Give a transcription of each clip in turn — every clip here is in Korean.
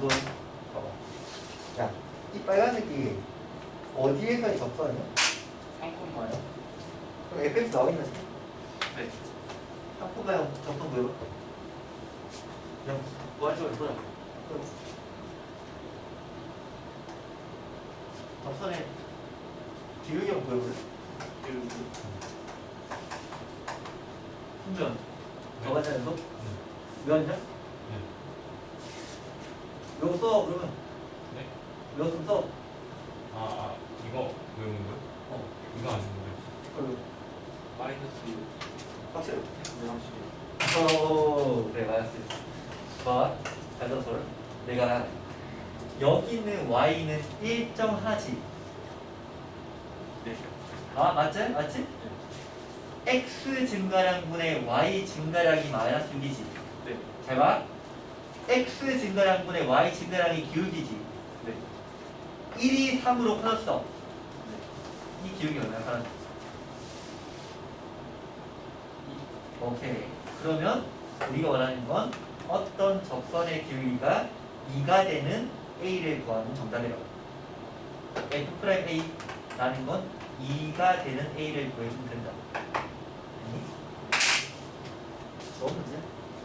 이건 봐봐. 야, 이 빨간색이 어디에서의 접선이야? 상품마요? 그럼 fx 지금? 네. 상품과형 접선 보여봐. 그냥 무한식으로 보자. 그럼 접선의 기울기형 보여볼래? 그리고 순전. 네. 왜 이거 써 그러면 네? 이거 좀 써. 아, 아 이거 외우는 거요? 어. 이거 안 주는 그리고 마이너스 확실해. 네, 오, 그래 맞았어. 봐, 잘 들었어. 내가 여기 있는 y는 일정하지. 네. 아 맞지? 맞지? x 증가량분의 y 증가량이 마이너스 6이지. 네. 잘 봐. X 증가량분의 y 증가량이 기울기지. 네. 1이 3으로 커졌어. 이 기울기 얼마야? 하나. 오케이. 그러면 우리가 원하는 건 어떤 접선의 기울기가 2가 되는 A를 구하는 정답이라고. F 프라임 A라는 건 2가 되는 A를 구해주면 된다. 아니? 좋은 문제?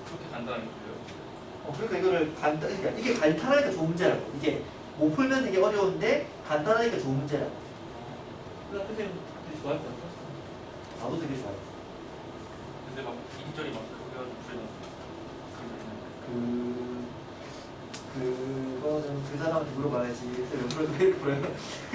그렇게 간단하게 보여요? 어, 그러니까 이거를 간단, 그러니까 이게 간단하니까 좋은 문제라고. 이게 못 풀면 되게 어려운데 간단하니까 좋은 문제라고. 그러니까 선생님 되게 좋아할 것 같아. 나도 되게 좋아해. 근데 막 인절이 막 그래서 그 그거는 그 사람한테 물어봐야지. 그래서 왜? 왜 그래요?